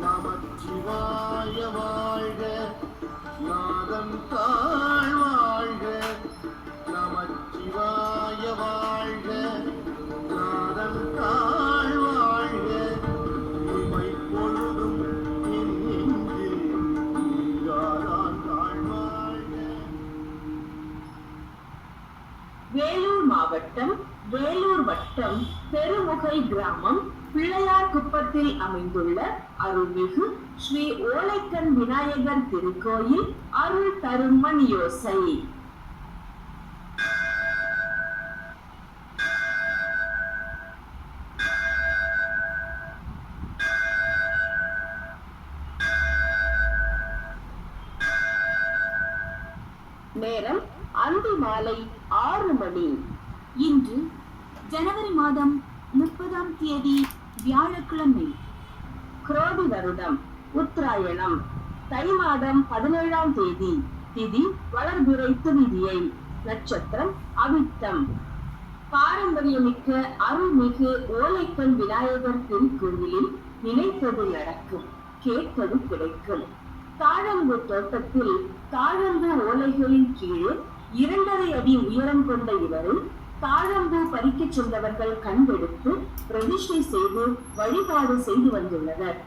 நமச்சிவாய வாழ்க. நாதன் தாழ் வேலூர் மாவட்டம் வேலூர் வட்டம் பெருமுகை கிராமம் பிள்ளையார் குப்பத்தில் அமைந்துள்ள அருள்மிகு ஸ்ரீ ஓலைக்கண் விநாயகர் திருக்கோயில் அருள் தருமன் யோசை. நேரம் அந்தி மாலை ஆறு மணி. இன்று ஜனவரி மாதம் முப்பதாம் தேதி வியாழக்கிழமை. குரோதி வருடம் உத்தராயணம். தை மாதம் பதினேழாம் தேதி. திதி வளர்புரை துவிதியை நட்சத்திரம் அவிட்டம். பாரம்பரியமிக்க அருள்மிகு ஓலைக்கல் விநாயகர் திருக்கோயிலில் நினைத்தது நடக்கும் கேட்பது கிடைக்கும். தாழம்பு தோட்டத்தில் தாழம்பு ஓலைகளின் கீழே இரண்டரை அடி உயரம் கொண்ட இவரை தாழம்பூ பறிக்கச் சென்றவர்கள் கண்டெடுத்து பிரதிஷ்டை செய்து வழிபாடு செய்து வந்துள்ளனர்.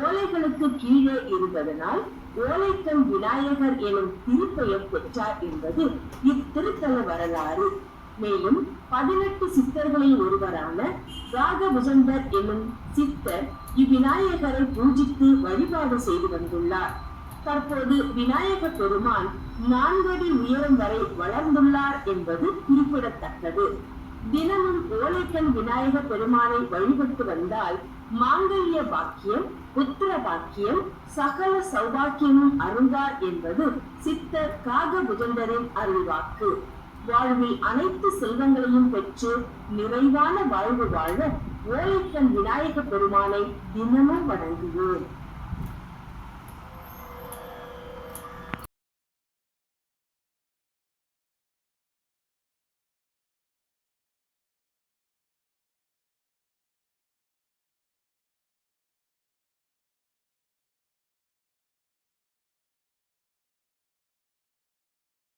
ஓலைகளுக்கு கீழே இருந்ததனால் ஓலைக்கண் விநாயகர் எனும் திருப்பெயர் பெற்றார் என்பது இத்திருத்தல வரலாறு. மேலும் பதினெட்டு சித்தர்களில் ஒருவரான ராகபுஜந்தர் எனும் சித்தர் இவ்விநாயகரை பூஜித்து வழிபாடு செய்து வந்துள்ளார். தற்போது விநாயக பெருமான் நான்கடி உயரம் வரை வளர்ந்துள்ளார் என்பது குறிப்பிடத்தக்கது. தினமும் ஓலைக்கண் விநாயக பெருமானை வழிபட்டு வந்தால் மாங்கல்ய பாக்கியம் புத்திர பாக்கியம் சகல சௌபாக்கியமும் அருந்தார் என்பது சித்தர் காகபுஜந்தரின் அருள்வாக்கு வாழ்வில் அனைத்து செல்வங்களையும் பெற்று நிறைவான வாழ்வு வாழ ஓலைக்கண் விநாயக பெருமானை தினமும் வணங்குவோம்